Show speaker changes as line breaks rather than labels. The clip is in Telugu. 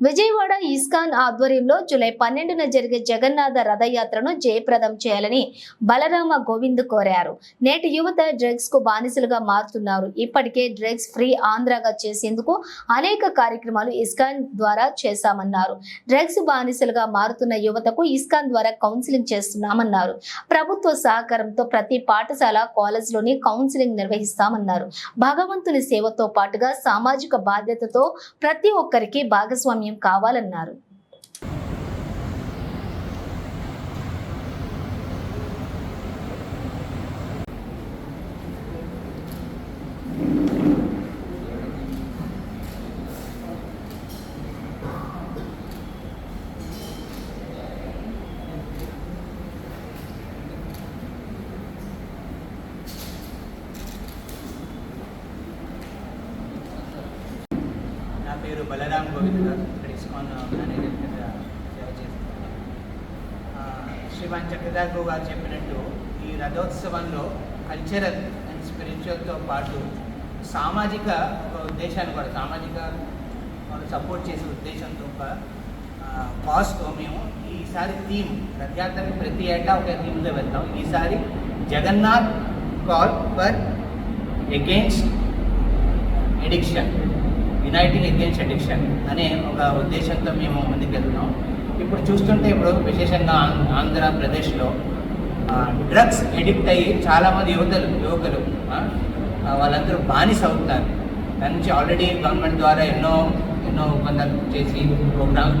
విజయవాడ ఇస్కాన్ ఆధ్వర్యంలో జూలై పన్నెండున జరిగే జగన్నాథ రథయాత్రను జయప్రదం చేయాలని బలరామ గోవింద్ కోరారు. నేటి యువత డ్రగ్స్కు బానిసలుగా మారుతున్నారు. ఇప్పటికే డ్రగ్స్ ఫ్రీ ఆంధ్రగా చేసేందుకు అనేక కార్యక్రమాలు ఇస్కాన్ ద్వారా చేశామన్నారు. డ్రగ్స్ బానిసలుగా మారుతున్న యువతకు ఇస్కాన్ ద్వారా కౌన్సిలింగ్ చేస్తున్నామన్నారు. ప్రభుత్వ సహకారంతో ప్రతి పాఠశాల కాలేజ్లోని కౌన్సిలింగ్ నిర్వహిస్తామన్నారు. భగవంతుని సేవతో పాటుగా సామాజిక బాధ్యతతో ప్రతి ఒక్కరికి భాగస్వామ్యం కావాలన్నారు.
పేరు బలరామ్ గోవింద్ గారు ఇక్కడ ఇస్కాన్ మేనేజర్ కింద సేవ చేస్తున్నాను శ్రీమాన్ చక్రధార్ గారు చెప్పినట్టు ఈ రథోత్సవంలో కల్చరల్ అండ్ స్పిరిచువల్తో పాటు సామాజిక ఒక ఉద్దేశాన్ని కూడా సామాజిక సపోర్ట్ చేసే ఉద్దేశంతో ఒక కాస్తో మేము ఈసారి థీమ్ రథయాత్రకి ప్రతి ఏటా ఒక థీమ్తో వెళ్తాం. ఈసారి Jagannath call for against addiction. Uniting against addiction అనే ఒక ఉద్దేశంతో మేము ముందుకు వెళ్తున్నాం. ఇప్పుడు చూస్తుంటే ఇప్పుడు విశేషంగా ఆం- ఆంధ్రప్రదేశ్లో డ్రగ్స్ ఎడిక్ట్ అయ్యి చాలామంది యువతలు యువకులు వాళ్ళందరూ బానిస అవుతున్నారు దాని నుంచి ఆల్రెడీ గవర్నమెంట్ ద్వారా ఎన్నో ఎన్నో ఒప్పందాలు చేసి ప్రోగ్రామ్స్